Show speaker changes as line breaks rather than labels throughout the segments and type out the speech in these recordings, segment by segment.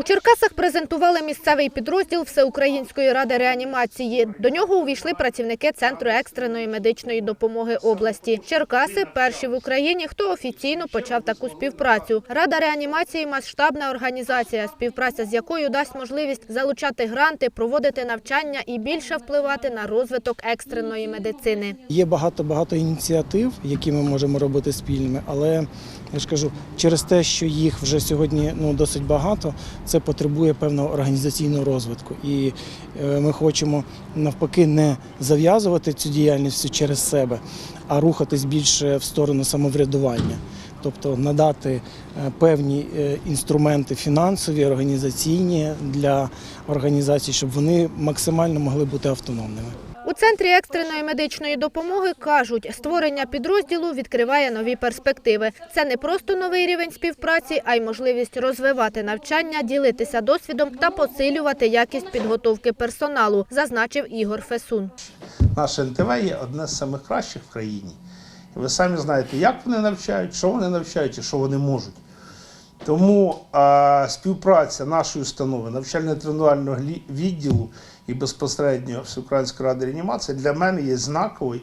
У Черкасах презентували місцевий підрозділ Всеукраїнської ради реанімації. До нього увійшли працівники Центру екстреної медичної допомоги області. Черкаси перші в Україні, хто офіційно почав таку співпрацю. Рада реанімації масштабна організація, співпраця з якою дасть можливість залучати гранти, проводити навчання і більше впливати на розвиток екстреної медицини.
Є багато багато ініціатив, які ми можемо робити спільними, але я ж кажу, через те, що їх вже сьогодні ну досить багато, це потребує певного організаційного розвитку. І е, ми хочемо навпаки не зав'язувати цю діяльність через себе, а рухатись більше в сторону самоврядування. Тобто надати е, певні е, інструменти фінансові, організаційні для організацій, щоб вони максимально могли бути автономними.
У центрі екстреної медичної допомоги кажуть, створення підрозділу відкриває нові перспективи. Це не просто новий рівень співпраці, а й можливість розвивати навчання, ділитися досвідом та посилювати якість підготовки персоналу, зазначив Ігор Фесун.
Наше НТВ є одне з самих кращих в країні. Ви самі знаєте, як вони навчають, що вони навчають і що вони можуть. Тому а, співпраця нашої установи, навчально-тренувального відділу і безпосередньо Всеукраїнської ради реанімації для мене є знаковий.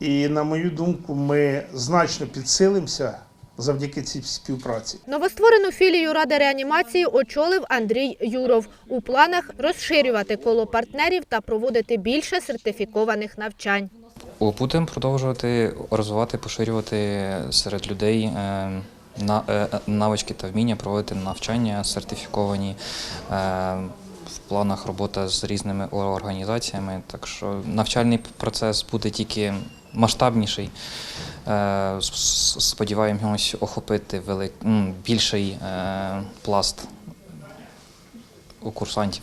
І, на мою думку, ми значно підсилимося завдяки цій співпраці.
Новостворену філію Ради реанімації очолив Андрій Юров. У планах розширювати коло партнерів та проводити більше сертифікованих навчань.
Будемо продовжувати розвивати, поширювати серед людей е, навички та вміння, проводити навчання сертифіковані. е, В планах робота з різними організаціями, так що навчальний процес буде тільки масштабніший. Е, Сподіваємось охопити велик, більший е, пласт у курсантів.